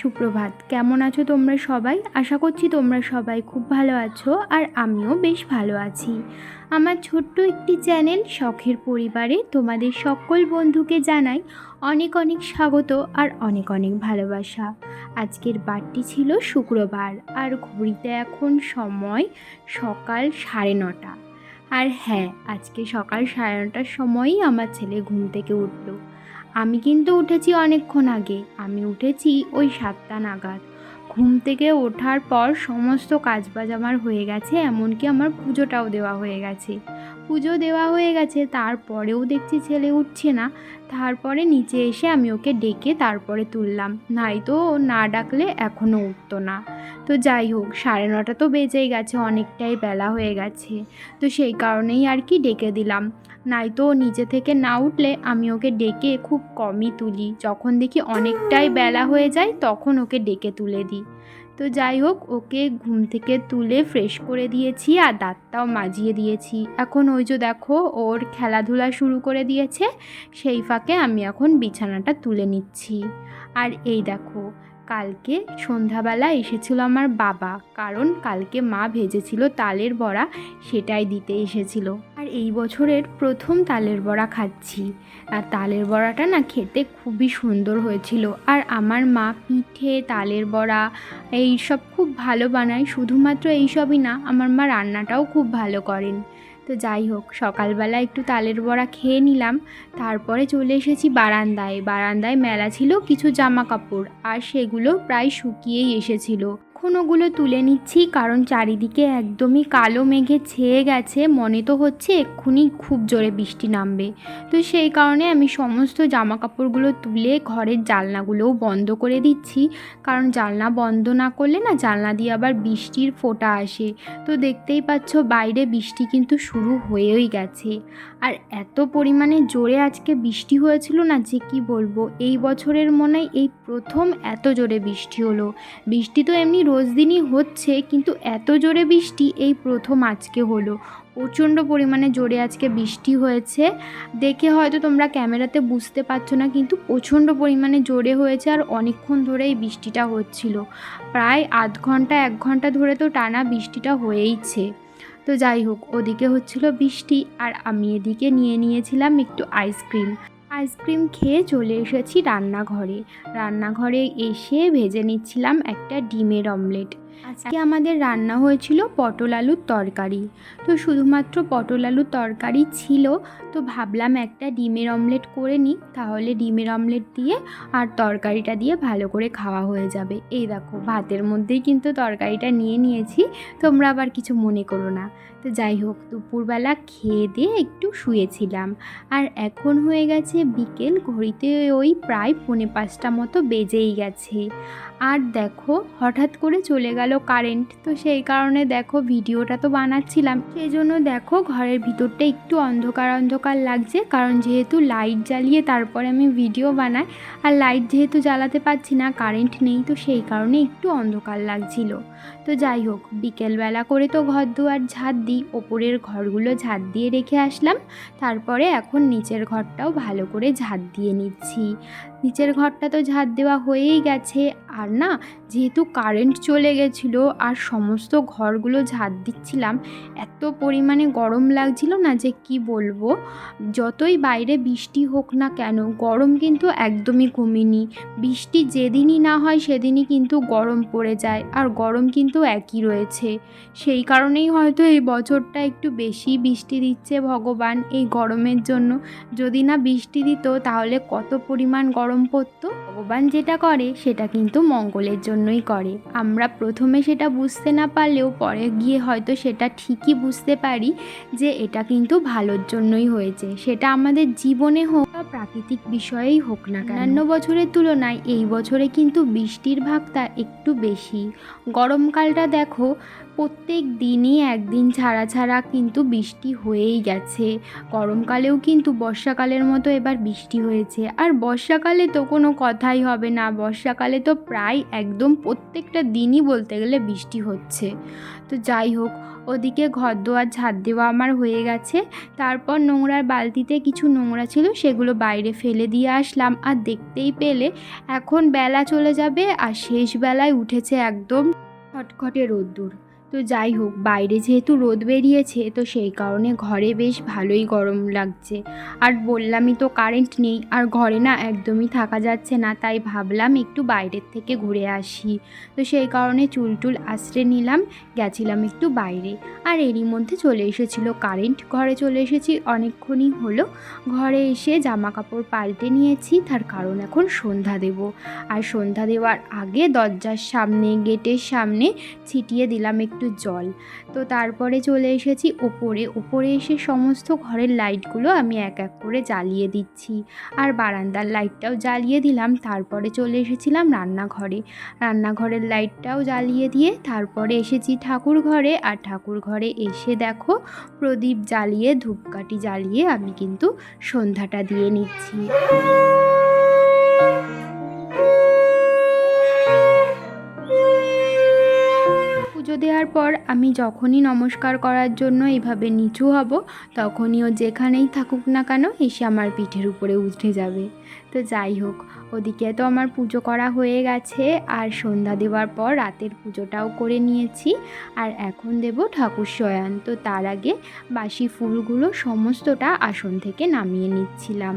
সুপ্রভাত। কেমন আছো তোমরা সবাই? আশা করছি তোমরা সবাই খুব ভালো আছো আর আমিও বেশ ভালো আছি। আমার ছোট্ট একটি চ্যানেল শখের পরিবারে তোমাদের সকল বন্ধুকে জানাই অনেক অনেক স্বাগত আর অনেক অনেক ভালোবাসা। আজকের বারটি ছিল শুক্রবার আর ঘড়িতে এখন সময় সকাল সাড়ে নটা। আর হ্যাঁ আজকে সকাল সাড়ে নটার সময়ই আমার ছেলে ঘুম থেকে উঠল। আমি কিন্তু উঠেছি অনেকক্ষণ আগে। আমি উঠেছি ওই সাতটা নাগাদ। ঘুম থেকে ওঠার পর সমস্ত কাজবাজ আমার হয়ে গেছে, এমনকি আমার পুজোটাও দেওয়া হয়ে গেছে। পুজো দেওয়া হয়ে গেছে, তারপরেও দেখছি ছেলে উঠছে না। তারপরে নিচে এসে আমি ওকে ডেকে তারপরে তুললাম। নাই তো না ডাকলে এখনও উঠতো না। তো যাই হোক, সাড়ে নটা তো বেজেই গেছে, অনেকটাই বেলা হয়ে গেছে। তো সেই কারণেই আর কি ডেকে দিলাম। নাই তো নিচে থেকে না উঠলে আমি ওকে ডেকে খুব কমই তুলি। যখন দেখি অনেকটাই বেলা হয়ে যায়, তখন ওকে ডেকে তুলে দিই। তো যাই হোক, ওকে ঘুম থেকে তুলে ফ্রেশ করে দিয়েছি আর দাঁতটাও মাজিয়ে দিয়েছি। এখন ওই যে দেখো, ওর খেলাধুলা শুরু করে দিয়েছে। সেই ফাঁকে আমি এখন বিছানাটা তুলে নিচ্ছি। আর এই দেখো কালকে সন্ধ্যাবেলা এসেছিল আমার বাবা, কারণ কালকে মা ভেজেছিল তালের বড়া, সেটাই দিতে এসেছিল। আর এই বছরের প্রথম তালের বড়া খাচ্ছি। আর তালের বড়াটা না খেতে খুবই সুন্দর হয়েছিল। আর আমার মা পিঠে, তালের বড়া এই সব খুব ভালো বানায়। শুধুমাত্র এইসবই না, আমার মা রান্নাটাও খুব ভালো করেন। তো যাই হোক, সকালবেলা একটু তালের বড়া খেয়ে নিলাম। তারপরে চলে এসেছি বারান্দায়। বারান্দায় মেলা ছিল, কিছু জামা কাপড়, আর সেগুলো প্রায় শুকিয়েই এসেছিল। এখন ওগুলো তুলে নিচ্ছি, কারণ চারিদিকে একদমই কালো মেঘে ছেয়ে গেছে। মনে তো হচ্ছে এক্ষুনি খুব জোরে বৃষ্টি নামবে। তো সেই কারণে আমি সমস্ত জামা কাপড়গুলো তুলে ঘরের জানলাগুলোও বন্ধ করে দিচ্ছি। কারণ জানলা বন্ধ না করলে না জানলা দিয়ে আবার বৃষ্টির ফোঁটা আসে। তো দেখতেই পাচ্ছ বাইরে বৃষ্টি কিন্তু শুরু হয়েই গেছে। আর এত পরিমাণে জোরে আজকে বৃষ্টি হয়েছিল না যে কি বলব? এই বছরের মনে এই প্রথম এত জোরে বৃষ্টি হলো। বৃষ্টি তো এমনি রোজ দিনই হচ্ছে, কিন্তু এত জোরে বৃষ্টি এই প্রথম আজকে হলো। প্রচণ্ড পরিমাণে জোরে আজকে বৃষ্টি হয়েছে। দেখে হয়তো তোমরা ক্যামেরাতে বুঝতে পারছ না, কিন্তু প্রচণ্ড পরিমাণে জোরে হয়েছে আর অনেকক্ষণ ধরে এই বৃষ্টিটা হচ্ছিল। প্রায় আধ ঘণ্টা এক ঘণ্টা ধরে তো টানা বৃষ্টিটা হয়েইছে। তো যাই হোক, ওদিকে হচ্ছিল বৃষ্টি আর আমি এদিকে নিয়ে নিয়েছিলাম একটু আইসক্রিম আইসক্রিম খেয়ে চলে এসেছি রান্নাঘরে। রান্নাঘরে এসে ভেজে নিচ্ছিলাম একটা ডিমের অমলেট। আজকে আমাদের রান্না হয়েছিল পটল আলুর তরকারি। তো শুধুমাত্র পটল আলুর তরকারি ছিল, তো ভাবলাম একটা ডিমের অমলেট করে নিই তাহলে ডিমের অমলেট দিয়ে আর তরকারিটা দিয়ে ভালো করে খাওয়া হয়ে যাবে। এই দেখো, ভাতের মধ্যেই কিন্তু তরকারিটা নিয়ে নিয়েছি, তোমরা আবার কিছু মনে করো না। তো যাই হোক, দুপুরবেলা খেয়ে দিয়ে একটু শুয়েছিলাম। আর এখন হয়ে গেছে বিকেল, ঘড়িতে ওই প্রায় পৌনে পাঁচটা মতো বেজেই গেছে। আর দেখো, হঠাৎ করে চলে গেল কারেন্ট তো সেই কারণে দেখো ভিডিওটা তো বানাচ্ছিলাম। সেই জন্য দেখো ঘরের ভিতরটা একটু অন্ধকার অন্ধকার লাগছে, কারণ যেহেতু লাইট জ্বালিয়ে তারপরে আমি ভিডিও বানাই, আর লাইট যেহেতু জ্বালাতে পারছি না কারেন্ট নেই, তো সেই কারণে একটু অন্ধকার লাগছিল। তো যাই হোক, বিকেলবেলা করে তো ঘর দুয়ার ঝাঁট দিই, ওপরের ঘরগুলো ঝাঁট দিয়ে রেখে আসলাম। তারপরে এখন নিচের ঘরটাও ভালো করে ঝাঁট দিয়ে নিচ্ছি। নিচের ঘরটা তো ঝাঁট দেওয়া হয়েই গেছে। আর না, যেহেতু কারেন্ট চলে গেছিল আর সমস্ত ঘরগুলো ঝাঁট দিচ্ছিলাম, এত পরিমাণে গরম লাগছিল না যে কি বলব? যতই বাইরে বৃষ্টি হোক না কেন, গরম কিন্তু একদমই কমেনি। বৃষ্টি যেদিনই না হয় সেদিনই কিন্তু গরম পড়ে যায়। আর গরম কিন্তু একই রয়েছে। সেই কারণেই হয়তো এই বছরটা একটু বেশি বৃষ্টি দিচ্ছে ভগবান এই গরমের জন্য। যদি না বৃষ্টি দিত, তাহলে কত পরিমাণ গরম পড়তো? ভগবান যেটা করে, সেটা কিন্তু মঙ্গলের জন্যই করে। আমরা প্রথমে সেটা বুঝতে না পারলেও পরে গিয়ে হয়তো সেটা ঠিকই বুঝতে পারি যে এটা কিন্তু ভালোর জন্যই হয়েছে। সেটা আমাদের জীবনে হোক বা প্রাকৃতিক বিষয়েই হোক না কেন। অন্যান্য বছরের তুলনায় এই বছরে কিন্তু বৃষ্টির ভাগটা একটু বেশি। গরমকালটা দেখো প্রত্যেক দিনই একদিন ছাড়া ছাড়া কিন্তু বৃষ্টি হয়েই গেছে। গরমকালেও কিন্তু বর্ষাকালের মতো এবার বৃষ্টি হয়েছে। আর বর্ষাকালে তো কোনো কথাই হবে না। বর্ষাকালে তো প্রায় একদম প্রত্যেকটা দিনই বলতে গেলে বৃষ্টি হচ্ছে। তো যাই হোক, ওদিকে ঘর দোয়ার ঝাড় দেওয়া আমার হয়ে গেছে। তারপর নোংরার বালতিতে কিছু নোংরা ছিল সেগুলো বাইরে ফেলে দিয়ে আসলাম। আর দেখতেই পেলে এখন বেলা চলে যাবে আর শেষ বেলায় উঠেছে একদম খটখটে রোদ্দুর। তো যাই হোক, বাইরে যেহেতু রোদ বেরিয়েছে, তো সেই কারণে ঘরে বেশ ভালোই গরম লাগছে। আর বললামই তো কারেন্ট নেই, আর ঘরে না একদমই থাকা যাচ্ছে না, তাই ভাবলাম একটু বাইরের থেকে ঘুরে আসি। তো সেই কারণে চুল টুল আশ্রে নিলাম, গেছিলাম একটু বাইরে। আর এরই মধ্যে চলে এসেছিল কারেন্ট, ঘরে চলে এসেছি, অনেকক্ষণই হলো। ঘরে এসে জামা কাপড় পাল্টে নিয়েছি, তার কারণ এখন সন্ধ্যা দেব। আর সন্ধ্যা দেওয়ার আগে দরজার সামনে, গেটের সামনে ছিটিয়ে দিলাম একটু জল। তো তারপরে চলে এসেছি ওপরে ওপরে এসে সমস্ত ঘরের লাইটগুলো আমি এক এক করে জ্বালিয়ে দিচ্ছি। আর বারান্দার লাইটটাও জ্বালিয়ে দিলাম। তারপরে চলে এসেছিলাম রান্নাঘরে। রান্নাঘরের লাইটটাও জ্বালিয়ে দিয়ে তারপরে এসেছি ঠাকুর ঘরে। আর ঠাকুর ঘরে এসে দেখো প্রদীপ জ্বালিয়ে, ধূপকাঠি জ্বালিয়ে আমি কিন্তু সন্ধ্যাটা দিয়ে নিচ্ছি। দেওয়ার পর আমি যখনই নমস্কার করার জন্য এইভাবে নিচু হব, তখনই ও যেখানেই থাকুক না কেন এসে আমার পিঠের উপরে উঠে যাবে। তো যাই হোক, ওদিকে তো আমার পুজো করা হয়ে গেছে, আর সন্ধ্যা দেওয়ার পর রাতের পুজোটাও করে নিয়েছি, আর এখন দেব ঠাকুর শয়ান। তো তার আগে বাসি ফুলগুলো সমস্তটা আসন থেকে নামিয়ে নিচ্ছিলাম।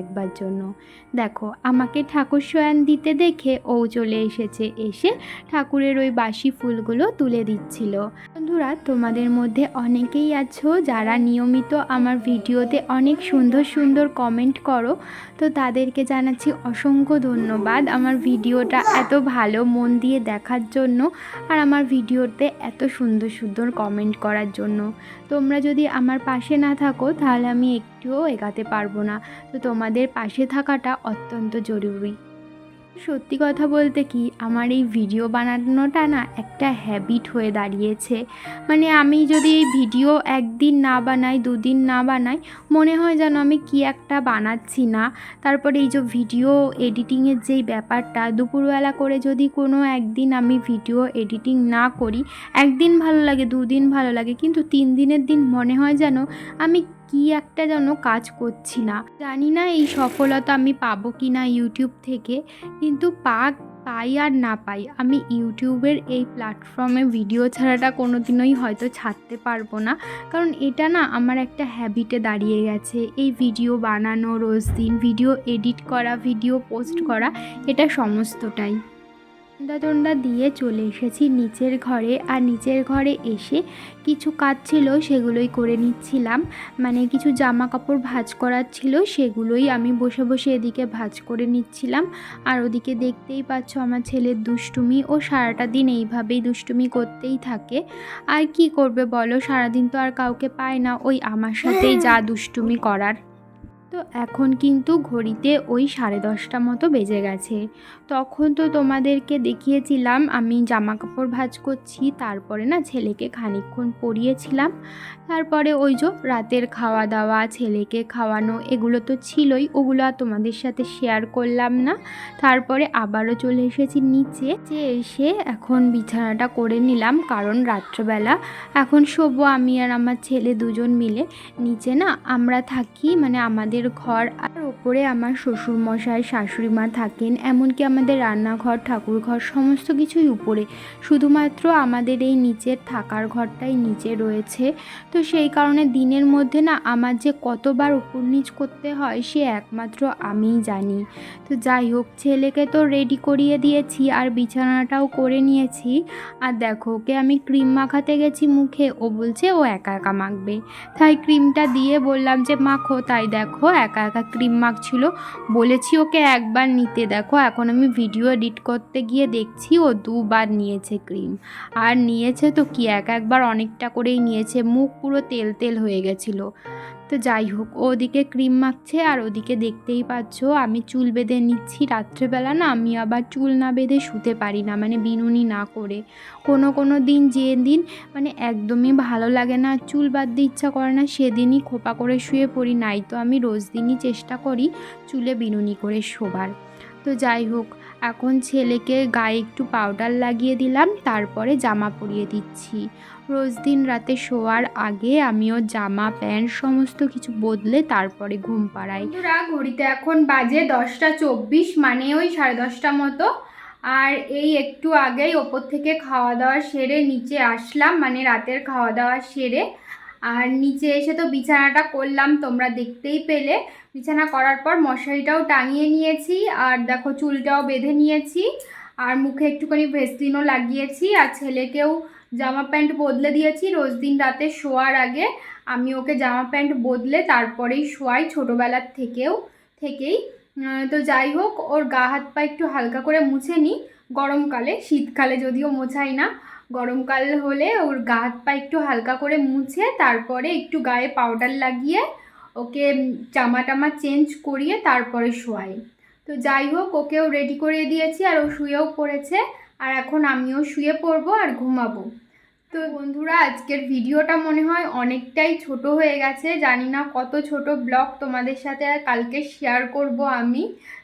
দেখবার জন্য। দেখো, আমাকে ঠাকুর শয়ান দিতে দেখে ও চলে এসেছে। এসে ঠাকুরের ওই বাসি ফুলগুলো তুলে দিচ্ছিল। বন্ধুরা, তোমাদের মধ্যে অনেকেই আছো যারা নিয়মিত আমার ভিডিওতে অনেক সুন্দর সুন্দর কমেন্ট করো। তো তাদেরকে জানাচ্ছি অসংখ্য ধন্যবাদ আমার ভিডিওটা এত ভালো মন দিয়ে দেখার জন্য আর আমার ভিডিওতে এত সুন্দর সুন্দর কমেন্ট করার জন্য। তোমরা যদি আমার পাশে না থাকো, তাহলে আমি একটুও এগাতে পারব না। তো তোমাদের পাশে থাকাটা অত্যন্ত জরুরি। সত্যি কথা বলতে কি, আমার এই ভিডিও বানানোটা না একটা হ্যাবিট হয়ে দাঁড়িয়েছে। মানে আমি যদি এই ভিডিও একদিন না বানাই, দুদিন না বানাই, মনে হয় যেন আমি কি একটা বানাচ্ছি না। তারপরে এই যে ভিডিও এডিটিংয়ের যেই ব্যাপারটা, দুপুরবেলা করে যদি কোনো একদিন আমি ভিডিও এডিটিং না করি, একদিন ভালো লাগে, দুদিন ভালো লাগে, কিন্তু তিন দিনের দিন মনে হয় যেন আমি কি একটা যেন কাজ করছি না। জানি না এই সফলতা আমি পাবো কি না ইউটিউব থেকে, কিন্তু পাক, পাই আর না পাই, আমি ইউটিউবের এই প্ল্যাটফর্মে ভিডিও ছাড়াটা কোনো দিনই হয়তো ছাড়তে পারব না। কারণ এটা না আমার একটা হ্যাবিটে দাঁড়িয়ে গেছে। এই ভিডিও বানানো, রোজ দিন ভিডিও এডিট করা ভিডিও পোস্ট করা, এটা সমস্তটাই। সন্ধ্যা টন্ডা দিয়ে চলে এসেছি নিচের ঘরে আর নিচের ঘরে এসে কিছু কাজ ছিল সেগুলোই করে নিচ্ছিলাম। মানে কিছু জামা কাপড় ভাঁজ করার ছিল সেগুলোই আমি বসে বসে এদিকে ভাঁজ করে নিচ্ছিলাম। আর ওদিকে দেখতেই পাচ্ছ আমার ছেলের দুষ্টুমি ও সারাটা দিন এইভাবেই দুষ্টুমি করতেই থাকে। আর কি করবে বলো? সারাদিন তো আর কাউকে পায় না। ওই আমার সাথেই যা দুষ্টুমি করার। তো এখন কিন্তু ঘড়িতে ওই সাড়ে দশটা মতো বেজে গেছে। তখন তো তোমাদেরকে দেখিয়েছিলাম, আমি জামা কাপড় ভাজ করছি, তারপরে না ছেলেকে খানিক্ষণ পরিয়েছিলাম। তারপরে ওই যে রাতের খাওয়া দাওয়া ছেলেকে খাওয়ানো, এগুলো তো ছিলই, ওগুলো আর তোমাদের সাথে শেয়ার করলাম না। তারপরে আবারও চলে এসেছি নিচে। যে এসে এখন বিছানাটা করে নিলাম, কারণ রাত্রবেলা এখন শোবো, আমি আর আমার ছেলে দুজন মিলে। নিচে না আমরা থাকি মানে আমাদের ঘর, আর ওপরে আমার শ্বশুর মশাই শাশুড়ি মা থাকেন, এমনকি আমাদের রান্নাঘর ঠাকুর ঘর সমস্ত কিছুই উপরে। শুধুমাত্র আমাদের এই নিচের থাকার ঘরটাই নিচে রয়েছে। তো সেই কারণে দিনের মধ্যে না আমার যে কতবার উপর নিচ করতে হয় সে একমাত্র আমিই জানি। তো যাই হোক, ছেলেকে তো রেডি করিয়ে দিয়েছি আর বিছানাটাও করে নিয়েছি। আর দেখো, ওকে আমি ক্রিম মাখাতে গেছি মুখে, ও বলছে ও একা একা মাখবে। তাই ক্রিমটা দিয়ে বললাম যে, মাখো। তাই দেখো, একা একা ক্রিম মাখছিল। বলেছি ওকে একবার নিতে দেখো, এখন আমি ভিডিও এডিট করতে গিয়ে দেখছি ও দুবার নিয়েছে ক্রিম আর নিয়েছে তো কি, এক একবার অনেকটা করেই নিয়েছে। মুখ পুরো তেল তেল হয়ে গেছিল। তো যাই হোক, ওদিকে ক্রিম মাখছে আর ওদিকে দেখতেই পাচ্ছ আমি চুল বেঁধে নিচ্ছি। রাত্রেবেলা না আমি আবার চুল না বেঁধে শুতে পারি না মানে বিনুনি না করে। কোনো কোনো দিন যে দিন মানে একদমই ভালো লাগে না, চুল বাঁধতে ইচ্ছা করে না, সেদিনই খোপা করে শুয়ে পড়ি। নাই তো আমি রোজ দিনই চেষ্টা করি চুলে বিনুনি করে শোবার। তো যাই হোক, এখন ছেলেকে গায়ে একটু পাউডার লাগিয়ে দিলাম, তারপরে জামা পরিয়ে দিচ্ছি। রোজ দিন রাতে শোয়ার আগে আমিও জামা, প্যান্ট সমস্ত কিছু বদলে তারপরে ঘুম পাড়াই। ঘড়িতে এখন বাজে দশটা চব্বিশ মানে ওই সাড়ে দশটা মতো। আর এই একটু আগেই ওপর থেকে খাওয়া দাওয়া সেরে নিচে আসলাম মানে রাতের খাওয়া দাওয়া সেরে। আর নিচে এসে তো বিছানাটা করলাম, তোমরা দেখতেই পেলে। বিছানা করার পর মশারিটাও টাঙিয়ে নিয়েছি, আর দেখো চুলটাও বেঁধে নিয়েছি। আর মুখে একটুখানি ভেসলিনও লাগিয়েছি, আর ছেলেকেও জামা প্যান্ট বদলে দিয়েছি। রোজ দিন রাতে শোয়ার আগে আমি ওকে জামা প্যান্ট বদলে তারপরেই শোয়াই ছোটোবেলার থেকেও, থেকেই। তো যাই হোক, ওর গা হাত পা একটু হালকা করে মুছে নিই। গরমকালে, শীতকালে যদিও মোছাই না, গরমকাল হলে ওর গা হাত পা একটু হালকা করে মুছে তারপরে একটু গায়ে পাউডার লাগিয়ে ওকে জামা টামা চেঞ্জ করিয়ে তারপরে শোয়াই। তো যাই হোক, ওকেও রেডি করে দিয়েছি আর ও শুয়েও পড়েছে। আর এখন আমিও শুয়ে পড়ব আর ঘুমাবো। তো বন্ধুরা, আজকের ভিডিওটা মনে হয় অনেকটাই ছোট হয়ে গেছে। জানি না কত ছোট ব্লগ তোমাদের সাথে আর কালকে শেয়ার করব আমি।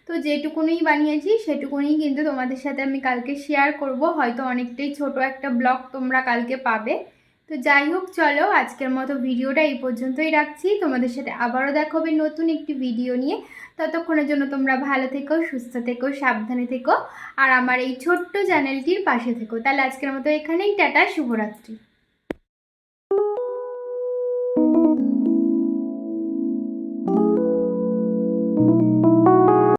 তো যেটুকুনি বানিয়েছি, সেটুকুনি কিন্তু তোমাদের সাথে আমি কালকে শেয়ার করব। হয়তো অনেকটাই ছোট একটা ব্লগ তোমরা কালকে পাবে। তো যাই হোক, চলো আজকের মতো ভিডিওটা এই পর্যন্তই রাখছি। তোমাদের সাথে আবারও দেখা হবে নতুন একটি ভিডিও নিয়ে। ততক্ষণের জন্য তোমরা ভালো থেকো, সুস্থ থেকো, সাবধানে থেকো। আর আমার এই ছোট্ট চ্যানেলটির পাশে থেকো। তাহলে আজকের মতো এখানেই, টাটা, শুভরাত্রি।